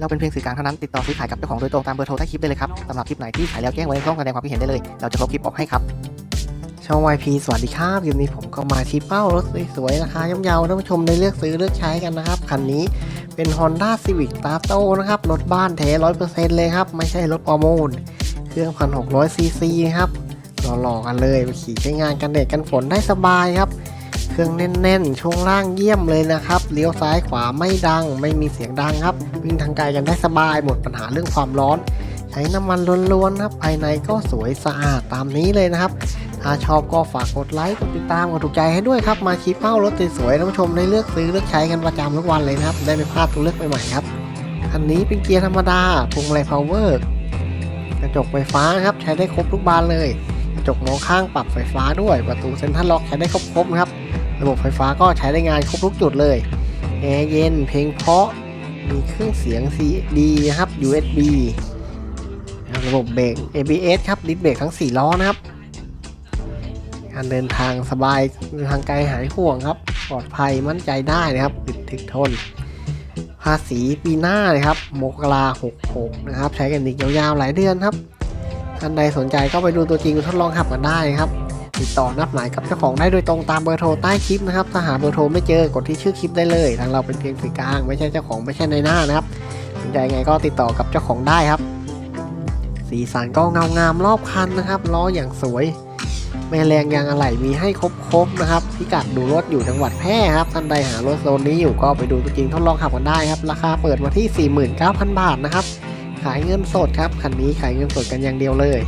เราเป็นเพียงสื่อกลางเท่านั้นติดต่อซื้อขายกับเจ้าของโดยตรงตามเบอร์โทรใต้คลิปได้เลยครับสำหรับคลิปไหนที่ขายแล้วแจ้งไว้ในช่องแสดงความคิดเห็นได้เลย เราจะลบคลิปออกให้ครับช่อง YP สวัสดีครับคลิปนี้ผมก็มาชี้เป้ารถสวยๆราคาย่อมเยาท่านผู้ชมได้เลือกซื้อเลือกใช้กันนะครับคันนี้เป็น Honda Civic t a t o นะครับรถบ้านแท้ร้อยเปอร์เซ็นต์เลยครับไม่ใช่รถประมูลเครื่องพันหกร้อยซีซีครับหล่อๆกันเลยไปขี่ใช้งานกันแดดกันฝนได้สบายครับ เครื่องแน่นๆ ช่วงล่างเยี่ยมเลยนะครับ เลี้ยวซ้ายขวาไม่ดัง ไม่มีเสียงดังครับ วิ่งทางไกลกันได้สบาย หมดปัญหาเรื่องความร้อน ใช้น้ำมันล้วนๆครับ ภายในก็สวยสะอาดตามนี้เลยนะครับ ถ้าชอบก็ฝากกดไลค์ กดติดตาม กดถูกใจให้ด้วยครับ มาชี้เป้ารถสวยๆท่านผู้ชมได้เลือกซื้อเลือกใช้กันประจำทุกวันเลยนะครับ ได้ไม่พลาดตัวเลือกใหม่ๆครับคันนี้เป็นเกียร์ธรรมดาพวงมาลัยพาวเวอร์กระจกไฟฟ้าครับ ใช้ได้ครบทุกบานเลย กระจกมองข้างปรับไฟฟ้าด้วย ประตูเซ็นทรัลล็อกใช้ได้ครบๆครับ ระบบไฟฟ้าก็ใช้ได้งานครบทุกจุดเลยแอร์เย็นเพลงเพาะมีเครื่องเสียง CD นะครับ USB นะครับระบบเบรก ABS ครับดิสเบรกทั้ง 4 ล้อนะครับ การเดินทางสบายเดินทางไกลหายห่วงครับ ปลอดภัยมั่นใจได้นะครับติดถึกทน ภาษีปีหน้านะครับมกรา66 นะครับ ใช้กันอีกยาวๆหลายเดือนครับท่านใดสนใจก็ไปดูตัวจริงทดลองขับกันได้ครับ ติดต่อนัดหมายกับเจ้าของได้โดยตรงตามเบอร์โทรใต้คลิปนะครับถ้าหาเบอร์โทรไม่เจอกดที่ชื่อคลิปได้เลยทางเราเป็นเพียงสื่อกลางไม่ใช่เจ้าของไม่ใช่ในหน้านะครับสนใจไงก็ติดต่อกับเจ้าของได้ครับ สีสันก็เงางามรอบคันนะครับล้ออย่างสวยแม่แรงยางอะไหล่มีให้ครบๆนะครับ พิกัดดูรถอยู่จังหวัดแพร่ครับ ท่านใดหารถโซนนี้อยู่ก็ไปดูตัวจริงทดลองขับกันได้ครับ ราคาเปิดมาที่ 49,000 บาทนะครับ ขายเงินสดครับ คันนี้ขายเงินสดกันอย่างเดียวเลย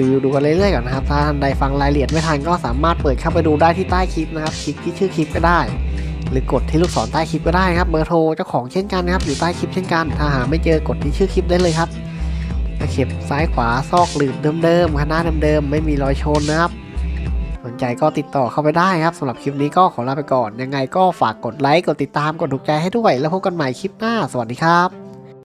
รีวิวดูกันเรื่อยๆก่อนนะครับ ถ้าท่านใดฟังรายละเอียดไม่ทันก็สามารถเปิดเข้าไปดูได้ที่ใต้คลิปนะครับ คลิกที่ชื่อคลิปก็ได้ หรือกดที่ลูกศรใต้คลิปก็ได้ครับ เบอร์โทรเจ้าของเช่นกันนะครับ อยู่ใต้คลิปเช่นกัน ถ้าหาไม่เจอกดที่ชื่อคลิปได้เลยครับตะเข็บซ้ายขวาซอกหลืบเดิมๆคณะเดิมๆไม่มีรอยชนนะครับ สนใจก็ติดต่อเข้าไปได้ครับสำหรับคลิปนี้ก็ขอลาไปก่อน ยังไงก็ฝากกดไลค์ กดติดตาม กดถูกใจให้ด้วย แล้วพบกันใหม่คลิปหน้า สวัสดีครับ